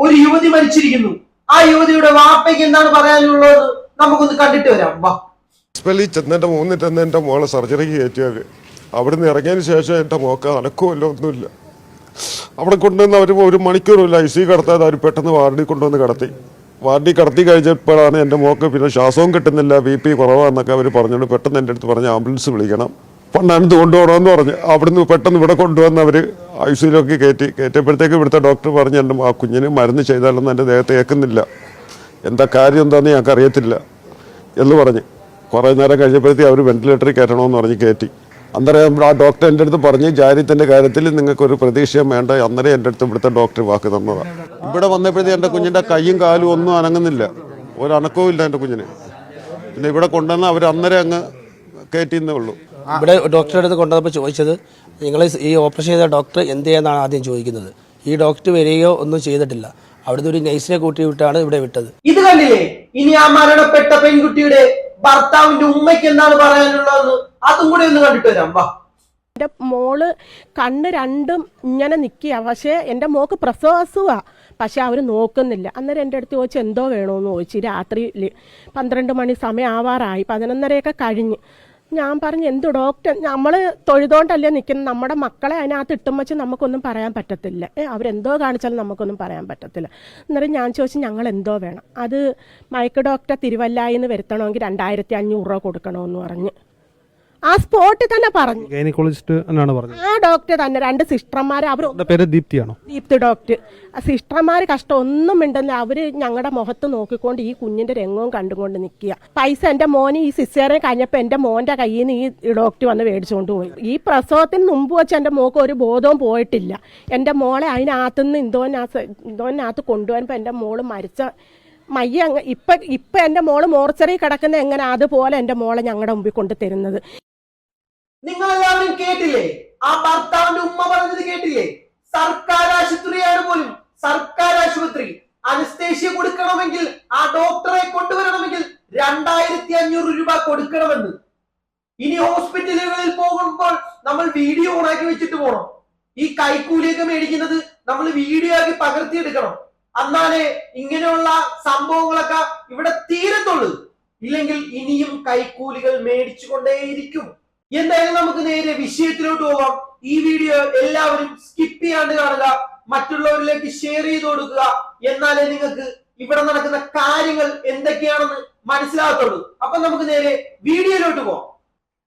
ഒരു യുവതി മരിച്ചിരിക്കുന്നു. ആ യുവതിയുടെ വാപ്പയ്ക്ക് എന്താണ് പറയാനുള്ളത്? നമുക്കൊന്ന് കണ്ടിട്ട് വരാം. വാ. ഹോസ്പിറ്റലിൽ മൂന്നിട്ട് തന്നെ എന്റെ മോളെ സർജറിക്ക് കയറ്റിയത് അവിടുന്ന് ഇറങ്ങിയതിന് ശേഷം എന്റെ മോക്ക് അനക്കുമല്ലോ ഒന്നുമില്ല അവിടെ കൊണ്ടുവന്ന് അവർ ഒരു മണിക്കൂറില്ല ഐ സി കടത്താതെ അവർ പെട്ടെന്ന് വാർഡിൽ കൊണ്ടുവന്ന് കടത്തി. വാർഡിൽ കടത്തി കഴിഞ്ഞപ്പോഴാണ് എന്റെ മോക്ക് പിന്നെ ശ്വാസവും കിട്ടുന്നില്ല ബി പി കുറവാന്നൊക്കെ അവർ പറഞ്ഞുകൊണ്ട് പെട്ടെന്ന് എന്റെ അടുത്ത് പറഞ്ഞ് ആംബുലൻസ് വിളിക്കണം. പണ്ടാനത്ത് കൊണ്ടുപോകണമെന്ന് പറഞ്ഞ്. അവിടുന്ന് പെട്ടെന്ന് ഇവിടെ കൊണ്ടുവന്ന് അവർ ഐ സിയിലൊക്കെ കയറ്റി. കയറ്റിയപ്പോഴത്തേക്ക് ഇവിടുത്തെ ഡോക്ടർ പറഞ്ഞ് എന്റെ ആ കുഞ്ഞിന് മരുന്ന് ചെയ്താലൊന്നും എന്റെ ദേഹത്ത് ഏക്കുന്നില്ല എന്താ കാര്യം എന്താണെന്ന് ഞങ്ങൾക്ക് അറിയത്തില്ല. എന്ന് പറഞ്ഞ്. കുറേ നേരം കഴിഞ്ഞപ്പോഴത്തേക്ക് അവർ വെന്റിലേറ്ററിൽ കയറ്റണമെന്ന് പറഞ്ഞ് കയറ്റി. അന്നേരം ആ ഡോക്ടർ എന്റെ അടുത്ത് പറഞ്ഞ് ജാരിത്തിന്റെ കാര്യത്തിൽ നിങ്ങൾക്കൊരു പ്രതീക്ഷയും വേണ്ട. അന്നേരം എന്റെ അടുത്ത് ഇവിടുത്തെ ഡോക്ടർ വാക്ക് തന്നതാണ് ഇവിടെ വന്നപ്പോഴത്തേക്ക് എന്റെ കുഞ്ഞിന്റെ കൈയും കാലും ഒന്നും അനങ്ങുന്നില്ല. ഒരു അനക്കവും ഇല്ല എന്റെ കുഞ്ഞിന്. പിന്നെ ഇവിടെ കൊണ്ടുവന്ന് അവർ അന്നേരം അങ്ങ് കയറ്റിയെന്നേ ഉള്ളൂ. ഇവിടെ ഡോക്ടറുടെ അടുത്ത് കൊണ്ടുവന്നപ്പോൾ ചോദിച്ചത് നിങ്ങൾ ഈ ഓപ്പറേഷൻ ചെയ്ത ഡോക്ടർ എന്ത് ചെയ്യാന്നാണ് ആദ്യം ചോദിക്കുന്നത്? ഈ ഡോക്ടർ വരികയോ ഒന്നും ചെയ്തിട്ടില്ല. അവിടുന്ന് ഒരു നൈസിനെ കൂട്ടി വിട്ടാണ് ഇവിടെ വിട്ടത്. ഇത് കണ്ടില്ലേ? ഇനി ആ മരണപ്പെട്ട പെൺകുട്ടിയുടെ ഭർത്താവിന്റെ ഉമ്മയ്ക്ക് എന്താണ് പറയാനുള്ളതെന്ന് അതും കൂടി ഒന്ന് കണ്ടിട്ട് വരാം. വാ. എന്റെ മോൾ കണ്ണ് രണ്ടും ഇങ്ങനെ നിൽക്കുക പക്ഷേ എന്റെ മോക്ക് പ്രസവ പ്രസവസുവാ. പക്ഷെ അവർ നോക്കുന്നില്ല. അന്നേരം എന്റെ അടുത്ത് ചോദിച്ചു എന്തോ വേണമെന്ന് ചോദിച്ചു. രാത്രി പന്ത്രണ്ട് മണി സമയം ആവാറായി. പതിനൊന്നരയൊക്കെ കഴിഞ്ഞ്. ഞാൻ പറഞ്ഞു എന്ത് ഡോക്ടർ നമ്മൾ തൊഴുതോണ്ടല്ലേ നിൽക്കുന്നത് നമ്മുടെ മക്കളെ അതിനകത്ത് ഇട്ടും വെച്ച് നമുക്കൊന്നും പറയാൻ പറ്റത്തില്ല. ഏ അവരെന്തോ കാണിച്ചാലും നമുക്കൊന്നും പറയാൻ പറ്റത്തില്ല. അന്നേരം ഞാൻ ചോദിച്ചു ഞങ്ങൾ എന്തോ വേണം? അത് മയക്ക് ഡോക്ടർ തിരുവല്ലായി നിന്ന് വരുത്തണമെങ്കിൽ രണ്ടായിരത്തി അഞ്ഞൂറ് രൂപ കൊടുക്കണമെന്ന് പറഞ്ഞ്. ആ സ്പോട്ട് തന്നെ പറഞ്ഞു. ഗൈനക്കോളജിസ്റ്റ് എന്നാണ് പറഞ്ഞത്. ആ ഡോക്ടർ തന്നെ രണ്ട് സിസ്റ്റർമാർ അവർ പേര് ദീപ്തിയാണോ? ദീപ്തി ഡോക്ടർ. ആ സിസ്റ്റർമാർ കഷ്ടം ഒന്നും മിണ്ടല്ല. അവർ ഞങ്ങളുടെ മുഖത്ത് നോക്കിക്കൊണ്ട് ഈ കുഞ്ഞിന്റെ രംഗവും കണ്ടുകൊണ്ട് നിൽക്കുക പൈസ എന്റെ മോന് ഈ സിസ്റ്ററെ കഴിഞ്ഞപ്പോൾ എന്റെ മോന്റെ കയ്യിൽ നിന്ന് ഈ ഡോക്ടർ വന്ന് മേടിച്ചുകൊണ്ട് പോയി. ഈ പ്രസവത്തിന് മുമ്പ് വെച്ച് എന്റെ മോക്ക് ഒരു ബോധവും പോയിട്ടില്ല. എന്റെ മോളെ അതിനകത്തുനിന്ന് ഇന്തോനകത്ത് ഇന്തോനകത്ത് കൊണ്ടുപോയപ്പോ എന്റെ മോൾ മരിച്ച മയ്യ അങ്ങ് ഇപ്പൊ ഇപ്പൊ എന്റെ മോൾ മോർച്ചറി കിടക്കുന്ന എങ്ങനെ? അതുപോലെ എന്റെ മോളെ ഞങ്ങളുടെ മുമ്പിൽ കൊണ്ട് തരുന്നത്. നിങ്ങൾ എല്ലാവരും കേട്ടില്ലേ? ആ ഭർത്താവിന്റെ ഉമ്മ പറഞ്ഞത് കേട്ടില്ലേ? സർക്കാർ ആശുപത്രിയാണ് പോലും. സർക്കാർ ആശുപത്രി. അനസ്തേഷ്യ കൊടുക്കണമെങ്കിൽ ആ ഡോക്ടറെ കൊണ്ടുവരണമെങ്കിൽ രണ്ടായിരത്തി അഞ്ഞൂറ് രൂപ കൊടുക്കണമെന്ന്. ഇനി ഹോസ്പിറ്റലുകളിൽ പോകുമ്പോൾ നമ്മൾ വീഡിയോ ഓണാക്കി വെച്ചിട്ട് പോകണം ഈ കൈക്കൂലിയൊക്കെ മേടിക്കുന്നത് നമ്മൾ വീഡിയോ ആക്കി പകർത്തിയെടുക്കണം. എന്നാലേ ഇങ്ങനെയുള്ള സംഭവങ്ങളൊക്കെ ഇവിടെ തീരത്തുള്ളൂ. ഇല്ലെങ്കിൽ ഇനിയും കൈക്കൂലികൾ മേടിച്ചുകൊണ്ടേയിരിക്കും. എന്തായാലും നമുക്ക് നേരെ വിഷയത്തിലോട്ട് പോവാം. ഈ വീഡിയോ എല്ലാവരും സ്കിപ്പ് ചെയ്യാണ്ട് കാണുക മറ്റുള്ളവരിലേക്ക് ഷെയർ ചെയ്ത് കൊടുക്കുക. എന്നാലേ നിങ്ങൾക്ക് ഇവിടെ നടക്കുന്ന കാര്യങ്ങൾ എന്തൊക്കെയാണെന്ന് മനസ്സിലാകത്തുള്ളൂ. അപ്പൊ നമുക്ക് നേരെ വീഡിയോയിലോട്ട് പോവാം.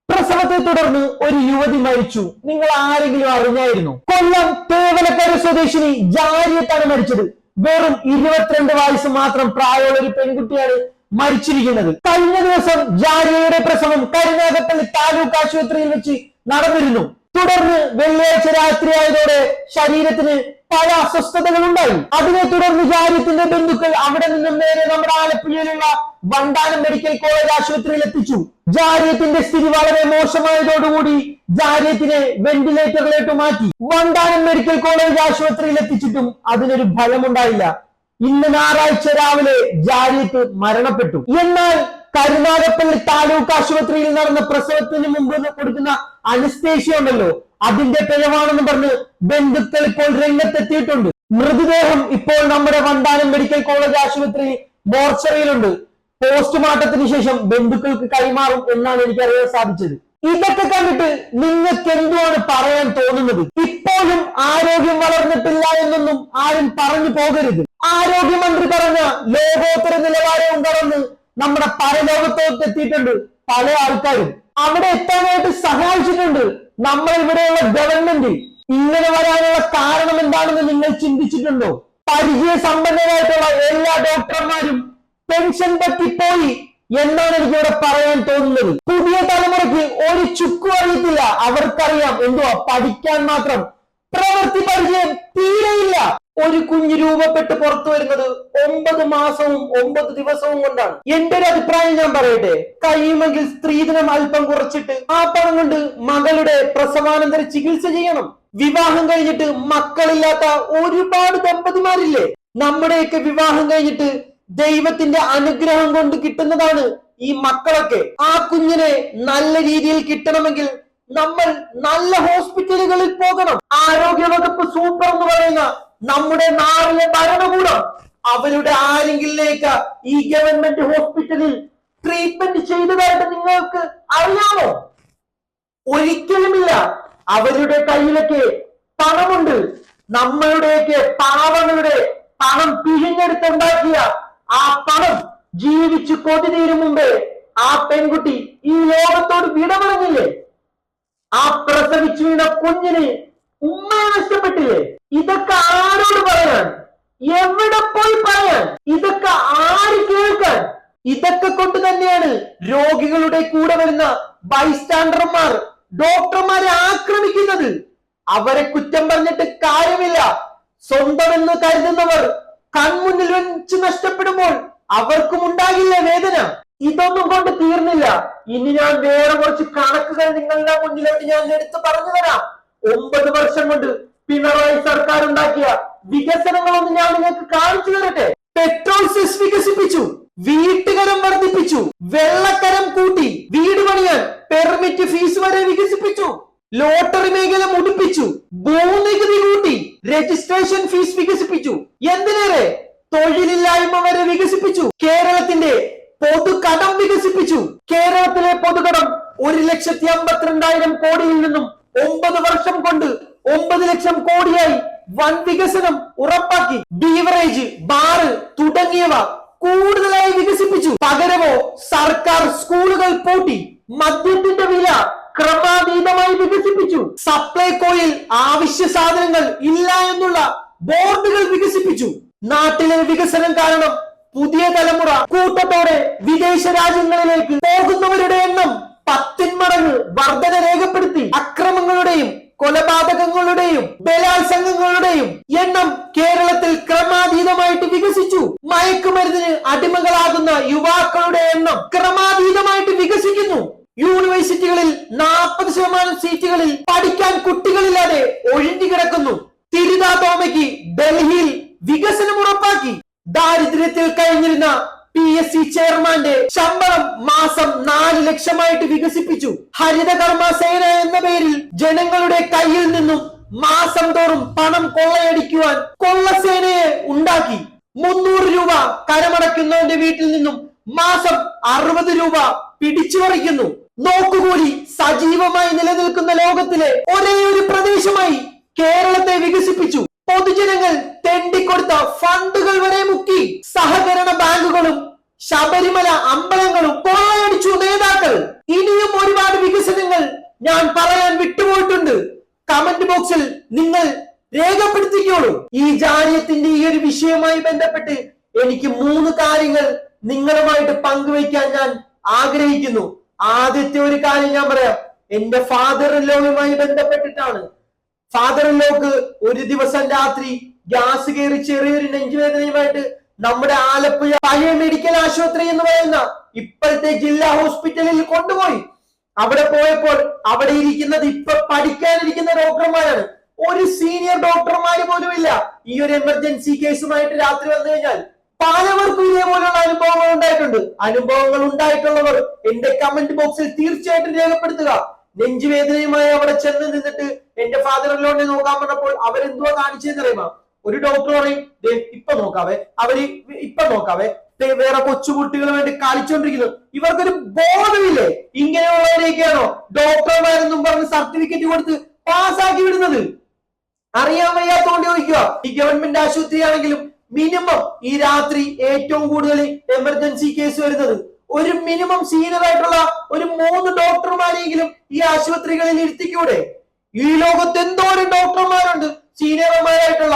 പ്രസവത്തെ തുടർന്ന് ഒരു യുവതി മരിച്ചു. നിങ്ങൾ ആരെങ്കിലും അറിഞ്ഞായിരുന്നു? കൊല്ലം തേവലക്കര സ്വദേശിനി ജാരിയത്താണ് മരിച്ചത്. വെറും ഇരുപത്തിരണ്ട് വയസ്സ് മാത്രം പ്രായമുള്ള ഒരു പെൺകുട്ടിയാണ് മരിച്ചിരിക്കുന്നത്. കഴിഞ്ഞ ദിവസം ജാരിയയുടെ പ്രസവം കരുനാഗപ്പള്ളി താലൂക്ക് ആശുപത്രിയിൽ വെച്ച് നടന്നിരുന്നു. തുടർന്ന് വെള്ളിയാഴ്ച രാത്രിയായതോടെ ശരീരത്തിന് പല അസ്വസ്ഥതകൾ ഉണ്ടായി അതിനെ തുടർന്ന് ജാരിയത്തിന്റെ ബന്ധുക്കൾ അവിടെ നിന്നും നേരെ നമ്മുടെ ആലപ്പുഴയിലുള്ള വണ്ടാനം മെഡിക്കൽ കോളേജ് ആശുപത്രിയിൽ എത്തിച്ചു. ജാരിയത്തിന്റെ സ്ഥിതി വളരെ മോശമായതോടുകൂടി ജാരിയത്തിനെ വെന്റിലേറ്ററിലേക്ക് മാറ്റി. വണ്ടാനം മെഡിക്കൽ കോളേജ് ആശുപത്രിയിൽ എത്തിച്ചിട്ടും അതിനൊരു ഫലമുണ്ടായില്ല ഇന്ന് ഞായറാഴ്ച രാവിലെ ജാലിയത്ത് മരണപ്പെട്ടു. എന്നാൽ കരുനാഗപ്പള്ളി താലൂക്ക് ആശുപത്രിയിൽ നടന്ന പ്രസവത്തിന് മുമ്പ് കൊടുക്കുന്ന അനസ്തേഷ്യ ഉണ്ടല്ലോ അതിന്റെ പിഴവാണെന്ന് പറഞ്ഞ് ബന്ധുക്കൾ ഇപ്പോൾ രംഗത്തെത്തിയിട്ടുണ്ട്. മൃതദേഹം ഇപ്പോൾ നമ്മുടെ വണ്ടാനം മെഡിക്കൽ കോളേജ് ആശുപത്രി മോർച്ചറിയിലുണ്ട്. പോസ്റ്റ്മോർട്ടത്തിന് ശേഷം ബന്ധുക്കൾക്ക് കൈമാറും എന്നാണ് എനിക്ക് അറിയാൻ സാധിച്ചത്. ഇതൊക്കെ കണ്ടിട്ട് നിങ്ങൾക്ക് എന്തുവാണ് പറയാൻ തോന്നുന്നത്? ഇപ്പോഴും ആരോഗ്യം വളർന്നിട്ടില്ല എന്നൊന്നും ആരും പറഞ്ഞു പോകരുത്. ആരോഗ്യമന്ത്രി പറഞ്ഞ ലോകോത്തര നിലവാരവും കടന്ന് നമ്മുടെ പരലോകത്തോട്ട് എത്തിയിട്ടുണ്ട് പല ആൾക്കാരും. അവിടെ എത്താനായിട്ട് സഹായിച്ചിട്ടുണ്ട് നമ്മൾ ഇവിടെയുള്ള ഗവൺമെന്റ് ഇങ്ങനെ വരാനുള്ള കാരണം എന്താണെന്ന് നിങ്ങൾ ചിന്തിച്ചിട്ടുണ്ടോ? പരിചയ സമ്പന്നരായിട്ടുള്ള എല്ലാ ഡോക്ടർമാരും പെൻഷൻ പറ്റിപ്പോയി എന്നാണ് എനിക്ക് ഇവിടെ പറയാൻ തോന്നുന്നത്. പുതിയ തലമുറയ്ക്ക് ഒരു ചുക്കും അറിയത്തില്ല. അവർക്കറിയാം എന്തോ പഠിക്കാൻ മാത്രം. പ്രവൃത്തി പരിചയം തീരെയില്ല ഒരു കുഞ്ഞ് രൂപപ്പെട്ട് പുറത്തു വരുന്നത് ഒമ്പത് മാസവും ഒമ്പത് ദിവസവും കൊണ്ടാണ്. എന്റെ ഒരു അഭിപ്രായം ഞാൻ പറയട്ടെ. കഴിയുമെങ്കിൽ സ്ത്രീധനം അല്പം കുറച്ചിട്ട് ആ പണം കൊണ്ട് മകളുടെ പ്രസവാനന്തര ചികിത്സ ചെയ്യണം. വിവാഹം കഴിഞ്ഞിട്ട് മക്കളില്ലാത്ത ഒരുപാട് ദമ്പതിമാരില്ലേ? നമ്മുടെയൊക്കെ വിവാഹം കഴിഞ്ഞിട്ട് ദൈവത്തിന്റെ അനുഗ്രഹം കൊണ്ട് കിട്ടുന്നതാണ് ഈ മക്കളൊക്കെ. ആ കുഞ്ഞിനെ നല്ല രീതിയിൽ കിട്ടണമെങ്കിൽ നമ്മൾ നല്ല ഹോസ്പിറ്റലുകളിൽ പോകണം. ആരോഗ്യ വകുപ്പ് സൂപ്പർ എന്ന് പറയുന്ന നമ്മുടെ നാടിലെ ഭരണകൂടം അവരുടെ ആരെങ്കിലേക്ക് ഈ ഗവൺമെന്റ് ഹോസ്പിറ്റലിൽ ട്രീറ്റ്മെന്റ് ചെയ്തതായിട്ട് നിങ്ങൾക്ക് അറിയാമോ? ഒരിക്കലുമില്ല. അവരുടെ കയ്യിലൊക്കെ പണമുണ്ട്. നമ്മളുടെയൊക്കെ പാവങ്ങളുടെ പണം പിഴിഞ്ഞെടുത്തുണ്ടാക്കിയ ആ പണം ജീവിച്ചു കൊതി തീരും മുമ്പേ ആ പെൺകുട്ടി ഈ ലോകത്തോട് വിട പറഞ്ഞില്ലേ ആ പ്രസവിച്ചു വീണ കുഞ്ഞിന് ഉമ്മയെ നഷ്ടപ്പെട്ടില്ലേ? ഇതൊക്കെ ആരോട് പറയാൻ? എവിടെ പോയി പറയാൻ? ഇതൊക്കെ ആര് കേൾക്കാൻ? ഇതൊക്കെ കൊണ്ട് തന്നെയാണ് രോഗികളുടെ കൂടെ വരുന്ന ബൈസ്റ്റാൻഡർമാർ ഡോക്ടർമാരെ ആക്രമിക്കുന്നത്. അവരെ കുറ്റം പറഞ്ഞിട്ട് കാര്യമില്ല. സ്വന്തമെന്ന് കരുതുന്നവർ കൺമുന്നിൽ വെച്ച് നഷ്ടപ്പെടുമ്പോൾ അവർക്കും ഉണ്ടാകില്ല വേദന. ഇതൊന്നും കൊണ്ട് തീർന്നില്ല. ഇനി ഞാൻ വേറെ കുറച്ച് കണക്കുകൾ നിങ്ങളുടെ മുന്നിലോട്ട് ഞാൻ എടുത്തു പറഞ്ഞു തരാം. ഒമ്പത് വർഷം കൊണ്ട് പിണറായി സർക്കാർ ഉണ്ടാക്കിയ വികസനങ്ങളൊന്നും ഞാൻ നിങ്ങൾക്ക് കാണിച്ചു തരട്ടെ. പെട്രോൾ സെസ് വികസിപ്പിച്ചു. വീട്ടുകരം വർദ്ധിപ്പിച്ചു ലക്ഷത്തി അമ്പത്തിരണ്ടായിരം കോടിയിൽ നിന്നും ഒമ്പത് വർഷം കൊണ്ട് ഒമ്പത് ലക്ഷം കോടിയായി വൻ വികസനം ഉറപ്പാക്കി. ബീവറേജ് ബാറ് തുടങ്ങിയവ കൂടുതലായി വികസിപ്പിച്ചു. പകരമോ സർക്കാർ സ്കൂളുകൾ പൂട്ടി. മദ്യത്തിന്റെ വില ക്രമാതീതമായി വികസിപ്പിച്ചു. സപ്ലൈകോയിൽ ആവശ്യ സാധനങ്ങൾ ഇല്ല എന്നുള്ള ബോർഡുകൾ വികസിപ്പിച്ചു. നാട്ടിലെ വികസനം കാരണം പുതിയ തലമുറ കൂട്ടത്തോടെ വിദേശ രാജ്യങ്ങളിലേക്ക് പോകുന്നവരുടെ എണ്ണം പത്തിന്മടങ്ങ് വർധന രേഖപ്പെടുത്തി അക്രമങ്ങളുടെയും കൊലപാതകങ്ങളുടെയും ബലാത്സംഗങ്ങളുടെയും എണ്ണം കേരളത്തിൽ ക്രമാതീതമായിട്ട് വികസിച്ചു. മയക്കുമരുന്നിന് അടിമകളാകുന്ന യുവാക്കളുടെ എണ്ണം ക്രമാതീതമായിട്ട് വികസിക്കുന്നു. യൂണിവേഴ്സിറ്റികളിൽ നാൽപ്പത് ശതമാനം സീറ്റുകളിൽ പഠിക്കാൻ കുട്ടികളില്ലാതെ ഒഴിഞ്ഞു കിടക്കുന്നു. തിരുതാതോമയ്ക്ക് ഡൽഹിയിൽ വികസനം ഉറപ്പാക്കി. ദാരിദ്ര്യത്തിൽ കഴിഞ്ഞിരുന്ന പി എസ് സി ചെയർമാന്റെ ശമ്പളം മാസം നാല് ലക്ഷമായിട്ട് വികസിപ്പിച്ചു. ഹരിതകർമ്മ സേന എന്ന പേരിൽ ജനങ്ങളുടെ കയ്യിൽ നിന്നും മാസം തോറും പണം കൊള്ളയടിക്കുവാൻ കൊള്ളസേനയെ ഉണ്ടാക്കി. മുന്നൂറ് രൂപ കരമടയ്ക്കുന്നവന്റെ വീട്ടിൽ നിന്നും മാസം അറുപത് രൂപ പിടിച്ചു പറിക്കുന്നു നോക്കുകൂടി സജീവമായി നിലനിൽക്കുന്ന ലോകത്തിലെ ഒരേ ഒരു പ്രദേശമായി കേരളത്തെ വികസിപ്പിച്ചു. പൊതുജനങ്ങൾ തെണ്ടിക്കൊടുത്ത ഫണ്ടുകൾ വരെ മുക്കി സഹകരണ ബാങ്കുകളും ശബരിമല അമ്പലങ്ങളും കൊള്ളയടിച്ചു നേതാക്കൾ. ഇനിയും ഒരുപാട് വികസനങ്ങൾ ഞാൻ പറയാൻ വിട്ടുപോയിട്ടുണ്ട്. കമന്റ് ബോക്സിൽ നിങ്ങൾ രേഖപ്പെടുത്തിക്കോളൂ. ഈ ജാലിയത്തിന്റെ ഈ ഒരു വിഷയവുമായി ബന്ധപ്പെട്ട് എനിക്ക് മൂന്ന് കാര്യങ്ങൾ നിങ്ങളുമായിട്ട് പങ്കുവയ്ക്കാൻ ഞാൻ ആഗ്രഹിക്കുന്നു. ആദ്യത്തെ ഒരു കാര്യം ഞാൻ പറയാം. എന്റെ ഫാദർ ലോവുമായി ബന്ധപ്പെട്ടിട്ടാണ്. ഫാദർ ലോക്ക് ഒരു ദിവസം രാത്രി ഗ്യാസ് കയറി ചെറിയൊരു നെഞ്ചുവേദനയുമായിട്ട് നമ്മുടെ ആലപ്പുഴ പഴയ മെഡിക്കൽ ആശുപത്രി എന്ന് പറയുന്ന ഇപ്പോഴത്തെ ജില്ലാ ഹോസ്പിറ്റലിൽ കൊണ്ടുപോയി. അവിടെ പോയപ്പോൾ അവിടെ ഇരിക്കുന്നത് ഇപ്പൊ പഠിക്കാനിരിക്കുന്ന ഡോക്ടർമാരാണ്. ഒരു സീനിയർ ഡോക്ടർമാര് പോലും ഇല്ല. ഈ ഒരു എമർജൻസി കേസുമായിട്ട് രാത്രി വന്നു കഴിഞ്ഞാൽ പലവർക്കും ഇതേപോലെയുള്ള അനുഭവങ്ങൾ ഉണ്ടായിട്ടുണ്ട്. അനുഭവങ്ങൾ ഉണ്ടായിട്ടുള്ളവർ എന്റെ കമന്റ് ബോക്സിൽ തീർച്ചയായിട്ടും രേഖപ്പെടുത്തുക. നെഞ്ചുവേദനയുമായി അവിടെ ചെന്ന് നിന്നിട്ട് എന്റെ ഫാദർ ലോണിനെ നോക്കാൻ പറഞ്ഞപ്പോൾ അവരെന്തുവാ കാണിച്ചതെന്ന് അറിയുമോ? ഒരു ഡോക്ടർ പറയും "ദേ, ഇപ്പൊ നോക്കാവേ. അവർ ഇപ്പൊ നോക്കാവേ. വേറെ കൊച്ചുകുട്ടികൾ വേണ്ടി കളിച്ചോണ്ടിരിക്കുന്നു. ഇവർക്കൊരു ബോധമില്ലേ? ഇങ്ങനെയുള്ളവരെയൊക്കെയാണോ ഡോക്ടർമാരെന്നും പറഞ്ഞ് സർട്ടിഫിക്കറ്റ് കൊടുത്ത് പാസ്സാക്കി വിടുന്നത്? അറിയാൻ വയ്യാത്തോണ്ട് ചോദിക്കുക. ഈ ഗവൺമെന്റ് ആശുപത്രി ആണെങ്കിലും മിനിമം ഈ രാത്രി ഏറ്റവും കൂടുതൽ എമർജൻസി കേസ് വരുന്നത്. ഒരു മിനിമം സീനിയർ ആയിട്ടുള്ള ഒരു മൂന്ന് ഡോക്ടർമാരെങ്കിലും ഈ ആശുപത്രികളിൽ ഇരുത്തിക്കൂടെ? ഈ ലോകത്ത് എന്തോരം ഡോക്ടർമാരുണ്ട് സീനിയർമാരായിട്ടുള്ള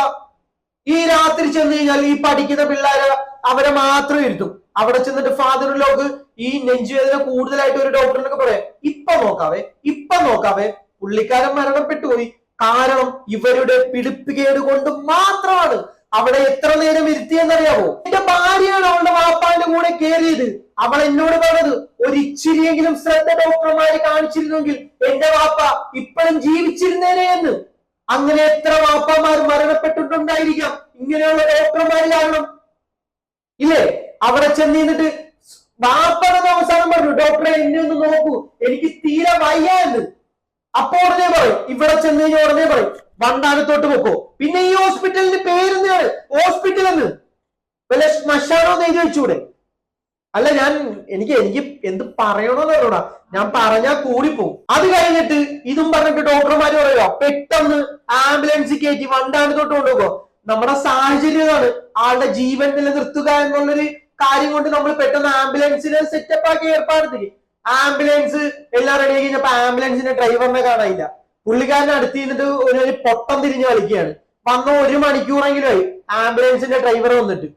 ഈ രാത്രി ചെന്ന് കഴിഞ്ഞാൽ ഈ പഠിക്കുന്ന പിള്ളേരെ അവരെ മാത്രം ഇരുത്തും. അവിടെ ചെന്നിട്ട് ഫാദർ ലോക്ക് ഈ നെഞ്ചുവേദന കൂടുതലായിട്ട് ഒരു ഡോക്ടറിനൊക്കെ പറയാം ഇപ്പൊ നോക്കാവേ ഇപ്പൊ നോക്കാവേ. പുള്ളിക്കാരൻ മരണപ്പെട്ടു പോയി കാരണം ഇവരുടെ പിടിപ്പുകേട് കൊണ്ട് മാത്രമാണ് അവിടെ എത്ര നേരം ഇരുത്തിയെന്നറിയാവോ? എന്റെ ഭാര്യയാണ് അവളുടെ വാപ്പാന്റെ കൂടെ കയറിയത് അവൾ എന്നോട് പറഞ്ഞത് ഒരു ഇച്ചിരിയെങ്കിലും ശ്രദ്ധ ഡോക്ടർമാരെ കാണിച്ചിരുന്നെങ്കിൽ എന്റെ വാപ്പ ഇപ്പോഴും ജീവിച്ചിരുന്നേനെ എന്ന്. അങ്ങനെ എത്ര വാപ്പമാർ മരണപ്പെട്ടിട്ടുണ്ടായിരിക്കാം? ഇങ്ങനെയുള്ള ഡോക്ടർമാരിലാകണം ഇല്ലേ? അവിടെ ചെന്ന് നിന്നിട്ട് വാപ്പ അവസാനം പറഞ്ഞു ഡോക്ടറെ എന്നെ ഒന്ന് നോക്കൂ. എനിക്ക് തീരെ വയ്യ എന്ന്. അപ്പൊ ഉടനെ പറയും ഇവിടെ ചെന്ന് കഴിഞ്ഞാൽ ഉടനെ പറയും വണ്ടാനത്തോട്ട് പൊക്കോ. പിന്നെ ഈ ഹോസ്പിറ്റലിന്റെ പേര് എന്താണ്? ഹോസ്പിറ്റൽ എന്ന്. വല്ല ശ്മശാനോ എന്ന് വെച്ചൂടെ? അല്ല ഞാൻ എനിക്ക് എനിക്ക് എന്ത് പറയണോന്ന് അറിയണ ഞാൻ പറഞ്ഞാൽ കൂടിപ്പോവും. അത് കഴിഞ്ഞിട്ട് ഇതും പറഞ്ഞിട്ട് ഡോക്ടർമാര് പറയോ പെട്ടെന്ന് ആംബുലൻസ് കയറ്റി വണ്ടാണ് തൊട്ട് കൊണ്ടുപോകോ. നമ്മുടെ സാഹചര്യമാണ് ആളുടെ ജീവൻ നിലനിർത്തുക എന്നുള്ളൊരു കാര്യം കൊണ്ട് നമ്മൾ പെട്ടെന്ന് ആംബുലൻസിനെ സെറ്റപ്പ് ആക്കി ഏർപ്പാടുത്തി ആംബുലൻസ് എല്ലാം റെഡി ആയി കഴിഞ്ഞപ്പോ ആംബുലൻസിന്റെ ഡ്രൈവറിനെ കാണാനില്ല. പുള്ളിക്കാരനെ അടുത്ത് നിന്നിട്ട് ഒരു പൊട്ടം തിരിഞ്ഞ് കളിക്കുകയാണ്. വന്ന ഒരു മണിക്കൂറെങ്കിലും ആയി ആംബുലൻസിന്റെ ഡ്രൈവർ വന്നിട്ട്.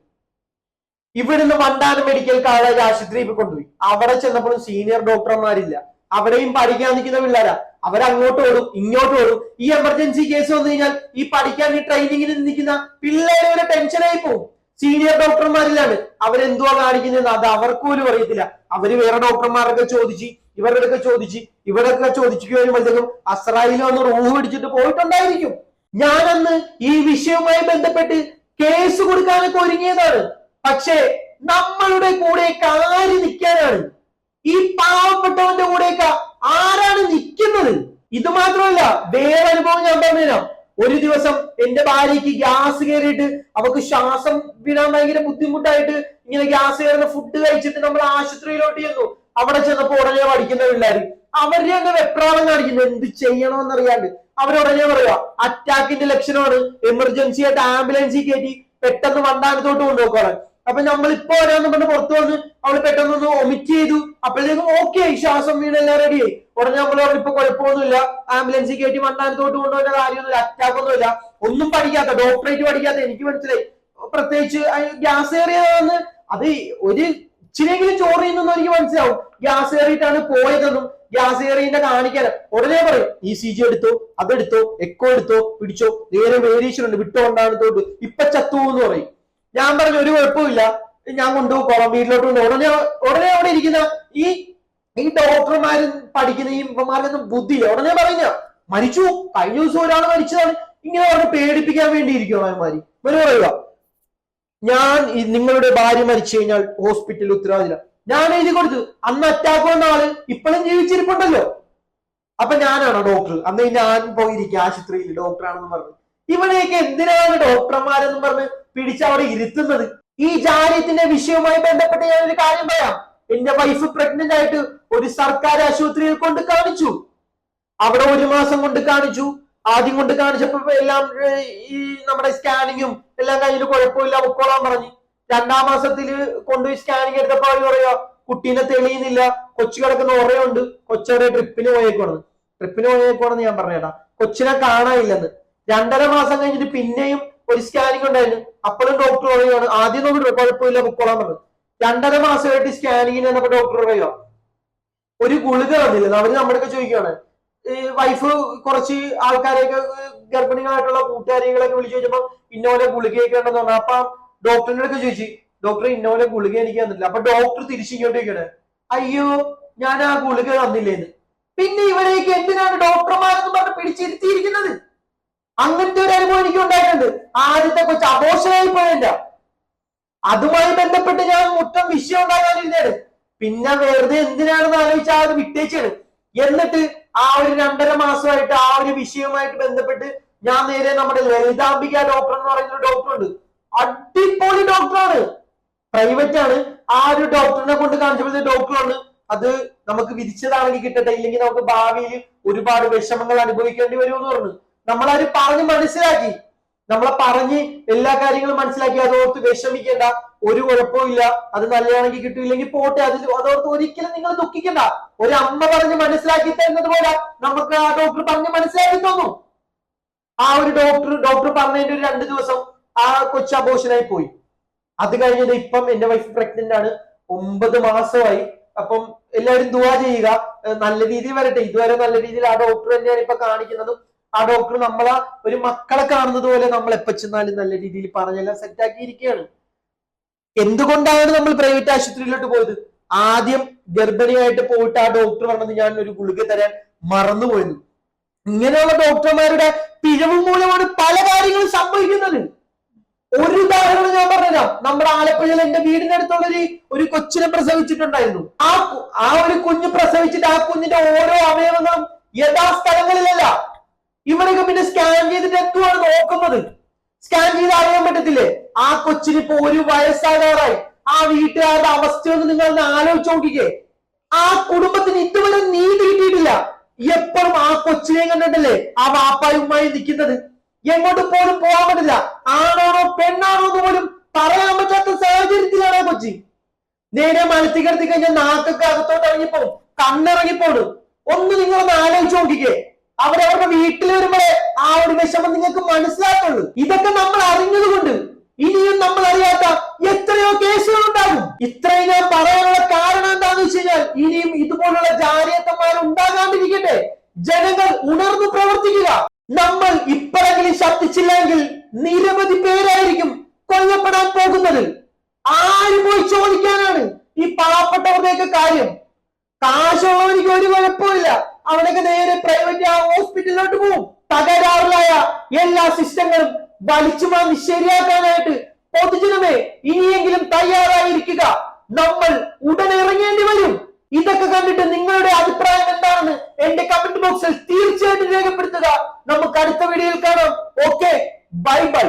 ഇവിടുന്ന് വണ്ടാനം മെഡിക്കൽ കോളേജ് ആശുപത്രിയിൽ കൊണ്ടുപോയി. അവിടെ ചെന്നപ്പോഴും സീനിയർ ഡോക്ടർമാരില്ല അവരെയും പഠിക്കാൻ നിൽക്കുന്ന പിള്ളേരാ. അവരങ്ങോട്ട് ഓടും ഇങ്ങോട്ട് ഓടും. ഈ എമർജൻസി കേസ് വന്നു കഴിഞ്ഞാൽ ഈ പഠിക്കാൻ ഈ ട്രെയിനിങ്ങിന് നിൽക്കുന്ന പിള്ളേരെ ടെൻഷനായി പോകും സീനിയർ ഡോക്ടർമാരിലാണ് അവരെന്തുവാ കാണിക്കുന്നത് അത് അവർക്ക് പോലും അറിയത്തില്ല. അവർ വേറെ ഡോക്ടർമാരൊക്കെ ചോദിച്ച് ഒക്കെ ചോദിച്ച് ഇവരൊക്കെ ചോദിച്ചു അസ്രായിലും ഒന്ന് റൂഹ് പിടിച്ചിട്ട് പോയിട്ടുണ്ടായിരിക്കും. ഞാനന്ന് ഈ വിഷയവുമായി ബന്ധപ്പെട്ട് കേസ് കൊടുക്കാനൊക്കെ ഒരുങ്ങിയതാണ്. പക്ഷേ നമ്മളുടെ കൂടെയൊക്കെ ആര് നിൽക്കാനാണ്? ഈ പാവപ്പെട്ടവന്റെ കൂടെയൊക്കെ ആരാണ് നിൽക്കുന്നത്? ഇത് മാത്രമല്ല വേറെ അനുഭവം ഞാൻ പറഞ്ഞുതരാം. ഒരു ദിവസം എന്റെ ഭാര്യയ്ക്ക് ഗ്യാസ് കയറിയിട്ട് അവക്ക് ശ്വാസം വിടാൻ ഭയങ്കര ബുദ്ധിമുട്ടായിട്ട് ഇങ്ങനെ ഗ്യാസ് കയറുന്ന ഫുഡ് കഴിച്ചിട്ട് നമ്മൾ ആശുപത്രിയിലോട്ട് ചെന്നു. അവിടെ ചെന്നപ്പോ ഉടനെ പഠിക്കുന്ന പിള്ളേര് അവരുടെ അങ്ങ് വെപ്രാളം കാണിക്കുന്നു എന്ത് ചെയ്യണമെന്നറിയാണ്ട്. അവരുടനെ പറയുക അറ്റാക്കിന്റെ ലക്ഷണമാണ്. എമർജൻസി ആയിട്ട് ആംബുലൻസിൽ കയറ്റി പെട്ടെന്ന് വണ്ടാനത്തോട്ട് കൊണ്ടുപോക്കോളാൻ അപ്പൊ നമ്മൾ ഇപ്പൊ വരാന്ന് പറഞ്ഞ് പുറത്തു വന്ന് അവൾ പെട്ടെന്ന് ഒന്ന് ഒമിറ്റ് ചെയ്തു. അപ്പോഴത്തേക്കും ഓക്കെ ശ്വാസം വീണ് എല്ലാം റെഡിയായി ഉടനെ നമ്മൾ ഇപ്പൊ കുഴപ്പമൊന്നുമില്ല. ആംബുലൻസിൽ കയറ്റി മണ്ണാനത്തോട്ട് കൊണ്ടുപോകുന്ന കാര്യമൊന്നുമില്ല. അറ്റാക്ക് ഒന്നും പഠിക്കാത്ത ഡോക്ടറേറ്റ് പഠിക്കാത്ത എനിക്ക് മനസ്സിലായി. പ്രത്യേകിച്ച് ഗ്യാസ് ഏറിയതാണെന്ന് അത് ഒരു ഇച്ചിരിയെങ്കിലും ചോറ് ചെയ്യുന്നെന്ന് എനിക്ക് മനസ്സിലാവും. ഗ്യാസ് ഏറിയിട്ടാണ് പോയതെന്നും ഗ്യാസ് ഏറിയതിന്റെ കാണിക്കാൻ. ഉടനെ പറയും ഇ സി ജി എടുത്തോ അതെടുത്തോ എക്കോ എടുത്തോ പിടിച്ചോ. നേരെ വേരിയേഷൻ ഉണ്ട് വിട്ടോ തോട്ട്. ഇപ്പൊ ചത്തു എന്ന് പറയും. ഞാൻ പറഞ്ഞു ഒരു കുഴപ്പമില്ല ഞാൻ കൊണ്ടുപോകോളാം വീട്ടിലോട്ട് കൊണ്ട് ഉടനെ ഉടനെ അവിടെ ഇരിക്കുന്ന ഈ ഈ ഡോക്ടർമാരും പഠിക്കുന്ന ഈ ഇവന്മാരൊന്നും ബുദ്ധിയില്ല. ഉടനെ പറയുന്ന മരിച്ചു. കഴിഞ്ഞ ദിവസം ഒരാൾ മരിച്ചതാണ്. ഇങ്ങനെ അവരെ പേടിപ്പിക്കാൻ വേണ്ടി ഇരിക്കും അവന്മാര്. ഇവർ പറയുക ഞാൻ നിങ്ങളുടെ ഭാര്യ മരിച്ചു കഴിഞ്ഞാൽ ഹോസ്പിറ്റലിൽ ഉത്തരവാദില്ല. ഞാൻ എഴുതി കൊടുത്തു അന്ന് അറ്റാക്ക് വന്ന ആൾ ഇപ്പോഴും ജീവിച്ചിരിപ്പുണ്ടല്ലോ. അപ്പൊ ഞാനാണോ ഡോക്ടർ. അന്ന് ഞാൻ പോയിരിക്കും ആശുപത്രിയിൽ ഡോക്ടറാണെന്ന് പറഞ്ഞു. ഇവനെയൊക്കെ എന്തിനാണ് ഡോക്ടർമാരെന്ന് പറഞ്ഞ് പിടിച്ച് അവിടെ ഇരുത്തുന്നത്. ഈ ജാലിയത്തിന്റെ വിഷയവുമായി ബന്ധപ്പെട്ട് ഞാൻ ഒരു കാര്യം പറയാം. എന്റെ വൈഫ് പ്രഗ്നന്റ് ആയിട്ട് ഒരു സർക്കാർ ആശുപത്രിയിൽ കൊണ്ട് കാണിച്ചു. അവിടെ ഒരു മാസം കൊണ്ട് കാണിച്ചു. ആദ്യം കൊണ്ട് കാണിച്ചപ്പോ എല്ലാം ഈ നമ്മുടെ സ്കാനിങ്ങും എല്ലാം കഴിഞ്ഞിട്ട് കുഴപ്പമില്ല പൊക്കോളാൻ പറഞ്ഞു. രണ്ടാം മാസത്തിൽ കൊണ്ടുപോയി സ്കാനിങ് എടുത്തപ്പോ അവർ പറയുക കുട്ടീനെ തെളിയുന്നില്ല. കൊച്ചു കിടക്കുന്ന ഉറയുണ്ട് കൊച്ചവിടെ ട്രിപ്പിന് പോയേക്കോണെന്ന് ട്രിപ്പിന് പോയേക്കോണെന്ന് ഞാൻ പറഞ്ഞേട്ടാ കൊച്ചിനെ കാണാനില്ലെന്ന്. രണ്ടര മാസം കഴിഞ്ഞിട്ട് പിന്നെയും ഒരു സ്കാനിങ് ഉണ്ടായിരുന്നു. അപ്പോഴും ഡോക്ടർ പറയുകയാണ് ആദ്യം നോക്കിട്ട് കുഴപ്പമില്ല പൊക്കോളാൻ പറഞ്ഞു. രണ്ടര മാസമായിട്ട് സ്കാനിങ്ങിന് വന്നപ്പോ ഡോക്ടർ പറയുക ഒരു ഗുളിക തന്നില്ല. അവർ നമ്മുടെ ചോദിക്കുകയാണ് വൈഫ് കുറച്ച് ആൾക്കാരെയൊക്കെ ഗർഭിണികളായിട്ടുള്ള കൂട്ടുകാരികളൊക്കെ വിളിച്ചു ചോദിച്ചപ്പോ ഇന്നോലെ ഗുളികയൊക്കെ ഉണ്ടെന്ന് പറഞ്ഞു. അപ്പൊ ഡോക്ടറിന്റെ ചോദിച്ചു ഡോക്ടർ ഇന്നോലെ ഗുളിക എനിക്ക് തന്നില്ല അപ്പൊ ഡോക്ടർ തിരിച്ചിങ്ങോട്ടേക്കാണ്. അയ്യോ ഞാൻ ആ ഗുളിക തന്നില്ലേന്ന്. പിന്നെ ഇവരേക്ക് എന്തിനാണ് ഡോക്ടർമാരെന്ന് പറഞ്ഞ് പിടിച്ചിരുത്തിയിരിക്കുന്നത്? അങ്ങനത്തെ ഒരു അനുഭവം എനിക്ക് ഉണ്ടായിട്ടുണ്ട്. ആദ്യത്തെ കൊച്ചു അപോഷനായി പോയില്ല. അതുമായി ബന്ധപ്പെട്ട് ഞാൻ മൊത്തം വിഷയം ഉണ്ടാകാനിരുന്നാണ് പിന്നെ വെറുതെ എന്തിനാണെന്ന് ആലോചിച്ചാൽ അത് വിട്ടേച്ചാണ്. എന്നിട്ട് ആ ഒരു രണ്ടര മാസമായിട്ട് ആ ഒരു വിഷയവുമായിട്ട് ബന്ധപ്പെട്ട് ഞാൻ നേരെ നമ്മുടെ ലളിതാംബിക ഡോക്ടർ എന്ന് പറയുന്ന ഒരു ഡോക്ടർ ഉണ്ട്. അടിപൊളി ഡോക്ടറാണ് പ്രൈവറ്റ് ആണ്. ആ ഒരു ഡോക്ടറിനെ കൊണ്ട് കാണിച്ചപ്പോഴത്തെ ഡോക്ടറാണ് അത് നമുക്ക് വിധിച്ചതാണെങ്കിൽ കിട്ടട്ടെ ഇല്ലെങ്കിൽ നമുക്ക് ഭാവിയിൽ ഒരുപാട് വിഷമങ്ങൾ അനുഭവിക്കേണ്ടി വരുമെന്ന് പറഞ്ഞു. നമ്മളത് പറഞ്ഞ് മനസ്സിലാക്കി. നമ്മളെ പറഞ്ഞ് എല്ലാ കാര്യങ്ങളും മനസ്സിലാക്കി. അതോർത്ത് വിഷമിക്കേണ്ട. ഒരു ഇല്ല. അത് നല്ലതാണെങ്കിൽ കിട്ടിയില്ലെങ്കിൽ പോട്ടെ. അതിൽ അതോർത്ത് ഒരിക്കലും നിങ്ങൾ ദുഃഖിക്കണ്ട. ഒരു അമ്മ പറഞ്ഞ് മനസ്സിലാക്കി തരുന്നത് പോലെ നമുക്ക് ആ ഡോക്ടർ പറഞ്ഞ് മനസ്സിലാക്കി തന്നു. ആ ഒരു ഡോക്ടർ ഡോക്ടർ പറഞ്ഞതിന്റെ ഒരു രണ്ട് ദിവസം ആ കൊച്ചു അബോഷനായി പോയി. അത് കഴിഞ്ഞത് ഇപ്പം എന്റെ വൈഫ് പ്രഗ്നന്റ് ആണ്. ഒമ്പത് മാസമായി. അപ്പം എല്ലാവരും ദുവാ ചെയ്യുക. നല്ല രീതിയിൽ വരട്ടെ. ഇതുവരെ നല്ല രീതിയിൽ ആ ഡോക്ടർ തന്നെയാണ് ഇപ്പൊ കാണിക്കുന്നതും. ആ ഡോക്ടർ നമ്മളെ ഒരു മക്കളെ കാണുന്നത് പോലെ നമ്മൾ എപ്പോ ചെന്നാലും നല്ല രീതിയിൽ പറഞ്ഞെല്ലാം സെറ്റ് ആക്കിയിരിക്കുകയാണ്. എന്തുകൊണ്ടാണ് നമ്മൾ പ്രൈവറ്റ് ആശുപത്രിയിലോട്ട് പോയത്? ആദ്യം ഗർഭിണിയായിട്ട് പോയിട്ട് ആ ഡോക്ടർ പറഞ്ഞത് ഞാൻ ഒരു ഗുളിക തരാൻ മറന്നുപോയിരുന്നു ഇങ്ങനെയുള്ള ഡോക്ടർമാരുടെ പിഴവ് മൂലമാണ് പല കാര്യങ്ങളും സംഭവിക്കുന്നത്. ഒരു ഉദാഹരണം ഞാൻ പറഞ്ഞുതരാം. നമ്മുടെ ആലപ്പുഴയിൽ എന്റെ വീടിന്റെ ഒരു ഒരു കൊച്ചിനെ പ്രസവിച്ചിട്ടുണ്ടായിരുന്നു. ആ ആ ഒരു കുഞ്ഞ് പ്രസവിച്ചിട്ട് ആ കുഞ്ഞിന്റെ ഓരോ അവയവങ്ങളും യഥാസ്ഥലങ്ങളിലല്ല ഇവിടെയൊക്കെ പിന്നെ സ്കാൻ ചെയ്തിട്ട് എത്തുവാണ് നോക്കുന്നത്. സ്കാൻ ചെയ്ത് അറിയാൻ പറ്റത്തില്ലേ? ആ കൊച്ചിന് ഇപ്പൊ ഒരു വയസ്സാകാറായി. ആ വീട്ടുകാരുടെ അവസ്ഥയൊന്ന് നിങ്ങൾ ഒന്ന് ആലോചിച്ച് നോക്കിക്കേ. ആ കുടുംബത്തിന് ഇതുവരെ നീതി കിട്ടിയിട്ടില്ല. എപ്പോഴും ആ കൊച്ചിനെ കണ്ടിട്ടല്ലേ ആ വാപ്പായുമായി നിൽക്കുന്നത്? എങ്ങോട്ട് പോലും പോകാൻ പറ്റില്ല. ആണാണോ പെണ്ണാണോ എന്ന് പോലും പറയാൻ പറ്റാത്ത സാഹചര്യത്തിലാണ് ആ കൊച്ചി. നേരെ മലത്തി കിടത്തി കഴിഞ്ഞാൽ നാക്കൊക്കെ അകത്തോട്ട് ഇറങ്ങിപ്പോ കണ്ണിറങ്ങിപ്പോണ് ഒന്ന് നിങ്ങളൊന്ന് ആലോചിച്ച് നോക്കിക്കേ. അവരവരുടെ വീട്ടിൽ വരുമ്പോഴേ ആ ഒരു വിഷമം നിങ്ങൾക്ക് മനസ്സിലാക്കുള്ളൂ. ഇതൊക്കെ നമ്മൾ അറിഞ്ഞതുകൊണ്ട് ഇനിയും നമ്മൾ അറിയാത്ത എത്രയോ കേസുകൾ ഉണ്ടാകും. ഇത്രയും ഞാൻ പറയാനുള്ള കാരണം എന്താണെന്ന് വെച്ച് കഴിഞ്ഞാൽ ഇനിയും ഇതുപോലുള്ള ജാരിയത്തന്മാർ ഉണ്ടാകാണ്ടിരിക്കട്ടെ ജനങ്ങൾ ഉണർന്നു പ്രവർത്തിക്കുക. നമ്മൾ ഇപ്പോഴെങ്കിലും ശബ്ദിച്ചില്ലെങ്കിൽ നിരവധി പേരായിരിക്കും കൊല്ലപ്പെടാൻ പോകുന്നത്. ആര് പോയി ചോദിക്കാനാണ് ഈ പാവപ്പെട്ടവരുടെയൊക്കെ കാര്യം. കാശുള്ളവർക്ക് ഒരു കുഴപ്പമില്ല അവനൊക്കെ നേരെ പ്രൈവറ്റ് ഹോസ്പിറ്റലിലോട്ട് പോകും തകരാറിലായ എല്ലാ സിസ്റ്റങ്ങളും വലിച്ചു മാന്തി ശരിയാക്കാനായിട്ട് പൊതുജനമേ ഇനിയെങ്കിലും തയ്യാറായിരിക്കുക. നമ്മൾ ഉടനെ ഇറങ്ങേണ്ടി വരും. ഇതൊക്കെ കണ്ടിട്ട് നിങ്ങളുടെ അഭിപ്രായം എന്താണെന്ന് എന്റെ കമന്റ് ബോക്സിൽ തീർച്ചയായിട്ടും രേഖപ്പെടുത്തുക. നമുക്ക് അടുത്ത വീഡിയോയിൽ കാണാം. Okay bye bye